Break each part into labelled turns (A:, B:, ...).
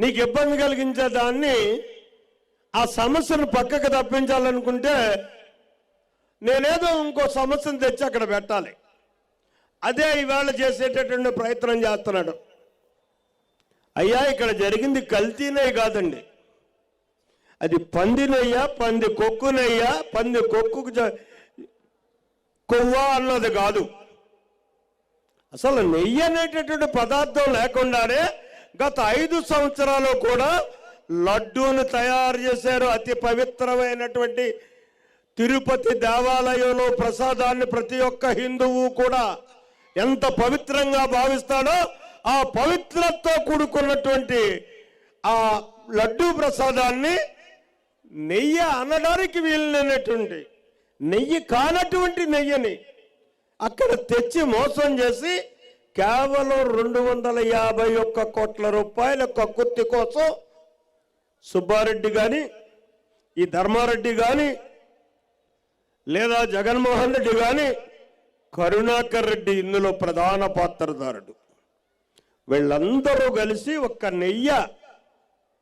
A: నీకు ఇబ్బంది కలిగించే దాన్ని ఆ సమస్యను పక్కకు తప్పించాలనుకుంటే నేనేదో ఇంకో సమస్యను తెచ్చి అక్కడ పెట్టాలి. అదే ఈవేళ చేసేటటువంటి ప్రయత్నం చేస్తున్నాడు. అయ్యా ఇక్కడ జరిగింది కల్తీనే కాదండి. అది పందినయ్యా పంది కొక్కునయ్యా పంది కొక్కుకు కొవ్వా అన్నది కాదు. అసలు నెయ్యి అనేటటువంటి పదార్థం లేకుండానే గత ఐదు సంవత్సరాలు కూడా లడ్డూను తయారు చేశారు. అతి పవిత్రమైనటువంటి తిరుపతి దేవాలయంలో ప్రసాదాన్ని ప్రతి ఒక్క హిందువు కూడా ఎంత పవిత్రంగా భావిస్తాడో ఆ పవిత్రతో కూడుకున్నటువంటి ఆ లడ్డూ ప్రసాదాన్ని నెయ్యి అనడానికి వీలులేనటువంటి నెయ్యి కానటువంటి నెయ్యిని అక్కడ తెచ్చి మోసం చేసి కేవలం రెండు వందల యాభై ఒక్క కోట్ల రూపాయల కక్కుర్తి కోసం సుబ్బారెడ్డి కానీ ఈ ధర్మారెడ్డి కానీ లేదా జగన్మోహన్ రెడ్డి కానీ కరుణాకర్ రెడ్డి ఇందులో ప్రధాన పాత్రధారుడు. వీళ్ళందరూ కలిసి ఒక్క నెయ్య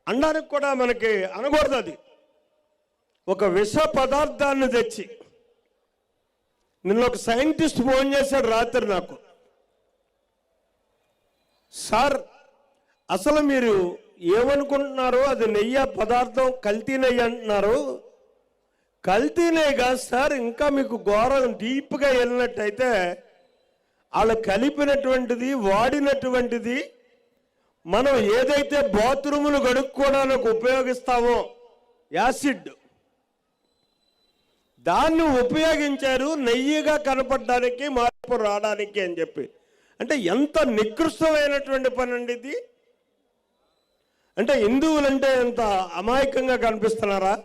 A: అనడానికి కూడా మనకి అనకూడదు అది. ఒక విష పదార్థాన్ని తెచ్చి నిన్న ఒక సైంటిస్ట్ ఫోన్ చేశాడు రాత్రి నాకు. సార్ అసలు మీరు ఏమనుకుంటున్నారు అది నెయ్యి పదార్థం కల్తీ నెయ్యి అంటున్నారు. కల్తీ నెయ్యి కాదు సార్ ఇంకా మీకు ఘోరం డీప్గా వెళ్ళినట్టయితే వాళ్ళు కలిపినటువంటిది వాడినటువంటిది మనం ఏదైతే బాత్రూములు గడుక్కోవడానికి ఉపయోగిస్తామో యాసిడ్. దాన్ని ఉపయోగించారు నెయ్యిగా కనపడడానికి మార్పు రావడానికి అని చెప్పి. అంటే ఎంత నికృష్టమైనటువంటి పని అండి ఇది? అంటే హిందువులంటే ఎంత అమాయకంగా కనిపిస్తున్నారా?